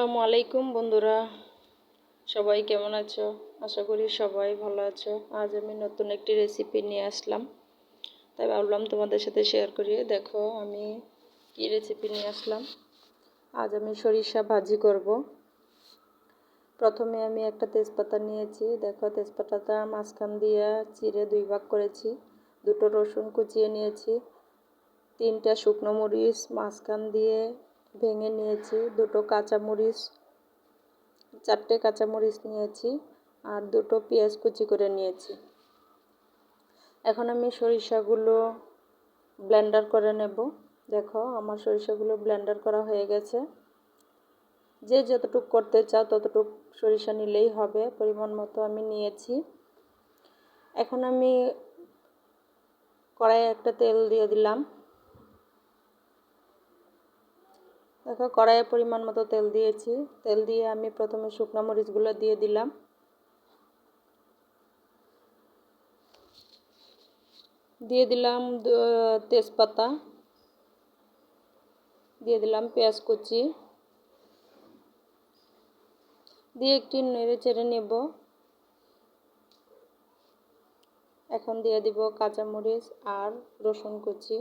আসসালামু আলাইকুম বন্ধুরা। সবাই কেমন আছো? আশা করি সবাই ভালো আছো। আজ আমি নতুন একটি রেসিপি নিয়ে আসলাম। তাই ভাবলাম তোমাদের সাথে শেয়ার করি। দেখো, আমি কি রেসিপি নিয়ে আসলাম। আজ আমি সরিষা ভাজি করব। প্রথমে আমি একটা তেজপাতা নিয়েছি। দেখো, তেজপাতাটা মাঝখান দিয়ে চিড়ে দুই ভাগ করেছি। দুটো রসুন কুচিয়ে নিয়েছি। তিনটা শুকনো মরিচ মাঝখান দিয়ে ভেঙে নিয়েছি। দুটো কাঁচামরিচ, চারটে কাঁচামরিচ নিয়েছি আর দুটো পেঁয়াজ কুচি করে নিয়েছি। এখন আমি সরিষাগুলো ব্লেন্ডার করে নেব। দেখো, আমার সরিষাগুলো ব্লেন্ডার করা হয়ে গেছে। যে যতটুক করতে চাও ততটুক সরিষা নিলেই হবে, পরিমাণ মতো আমি নিয়েছি। এখন আমি কড়াইয়ে একটা তেল দিয়ে দিলাম। দেখো কড়াইয়ে পরিমাণ মতো তেল দিয়েছি। তেল দিয়ে আমি প্রথমে শুকনো মরিচগুলো দিয়ে দিলাম। দিয়ে দিলাম তেজপাতা। দিয়ে দিলাম পেঁয়াজ কুচি। দিয়ে একটি নেড়ে চেড়ে নেব। এখন দিয়ে দিব কাঁচামরিচ আর রসুন কুচি।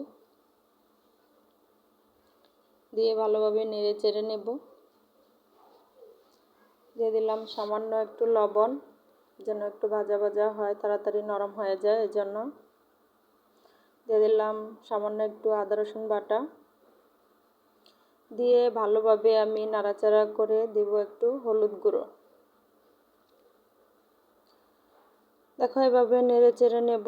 দিয়ে ভালোভাবে নেড়ে চেড়ে নেব। দিয়ে দিলাম সামান্য একটু লবণ, যেন একটু ভাজা ভাজা হয়, তাড়াতাড়ি নরম হয়ে যায় এই জন্য দিয়ে দিলাম সামান্য একটু আদা, রসুন বাটা। দিয়ে ভালোভাবে আমি নাড়াচাড়া করে দেব একটু হলুদ গুঁড়ো। দেখো এভাবে নেড়ে চেড়ে নেব।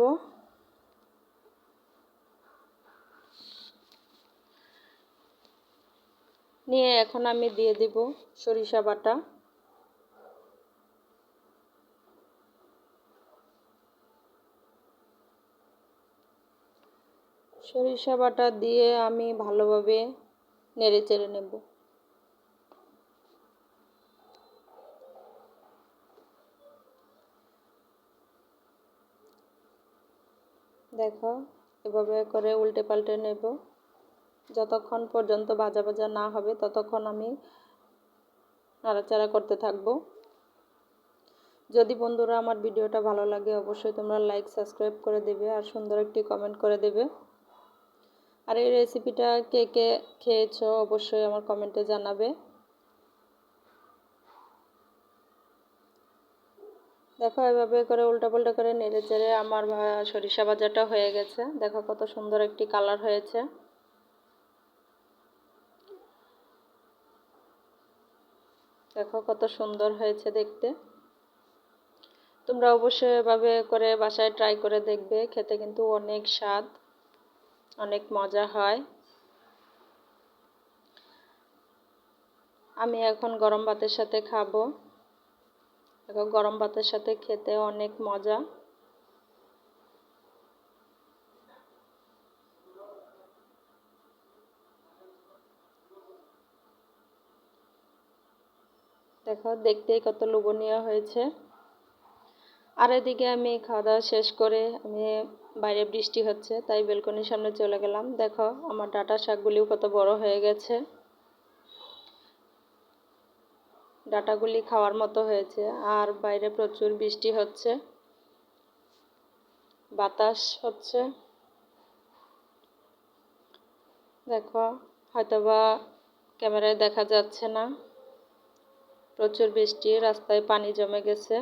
নিয়ে এখন আমি দিয়ে দিব সরিষা বাটা। সরিষা বাটা দিয়ে আমি ভালোভাবে নেড়ে চেড়ে নেব। দেখো, এভাবে করে উল্টে পাল্টে নেব। যতক্ষণ পর্যন্ত ভাজা ভাজা না হবে, ততক্ষণ আমি নাড়াচাড়া করতে থাকব। যদি বন্ধুরা আমার ভিডিওটা ভালো লাগে, অবশ্যই তোমরা লাইক সাবস্ক্রাইব করে দেবে আর সুন্দর একটি কমেন্ট করে দেবে। আর এই রেসিপিটা কে কে খেয়েছো, অবশ্যই আমার কমেন্টে জানাবে। দেখো, এভাবে করে উল্টা পাল্টা করে নেড়ে চেড়ে আমার সরিষা ভাজাটা হয়ে গেছে। দেখো কত সুন্দর একটি কালার হয়েছে। দেখো কত সুন্দর হয়েছে দেখতে। তোমরা অবশ্যই এভাবে করে বাসায় ট্রাই করে দেখবে, খেতে কিন্তু অনেক স্বাদ, অনেক মজা হয়। আমি এখন গরম ভাতের সাথে খাব। গরম ভাতের সাথে খেতে অনেক মজা। দেখো, দেখতেই কত লোভনীয় হয়েছে। আর এদিকে আমি খাওয়া দাওয়া শেষ করে আমি বাইরে বৃষ্টি হচ্ছে, তাই বেলকনির সামনে চলে গেলাম। দেখো, আমার ডাটা শাকগুলিও কত বড় হয়ে গেছে। ডাটাগুলি খাওয়ার মতো হয়েছে, আর বাইরে প্রচুর বৃষ্টি হচ্ছে। বাতাস হচ্ছে। দেখো, হয়তোবা ক্যামেরায় দেখা যাচ্ছে না। প্রচুর বৃষ্টি, রাস্তায় পানি জমে গেছে।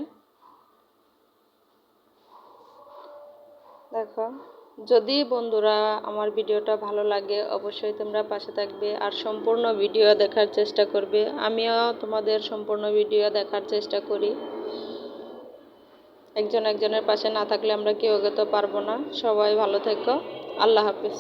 দেখো, যদি বন্ধুরা আমার ভিডিওটা ভালো লাগে, অবশ্যই তোমরা পাশে থাকবে আর সম্পূর্ণ ভিডিও দেখার চেষ্টা করবে। আমিও তোমাদের সম্পূর্ণ ভিডিও দেখার চেষ্টা করি। একজন একজনের পাশে না থাকলে আমরা কেউ এগোতে পারব না। সবাই ভালো থেকো। আল্লাহ হাফিজ।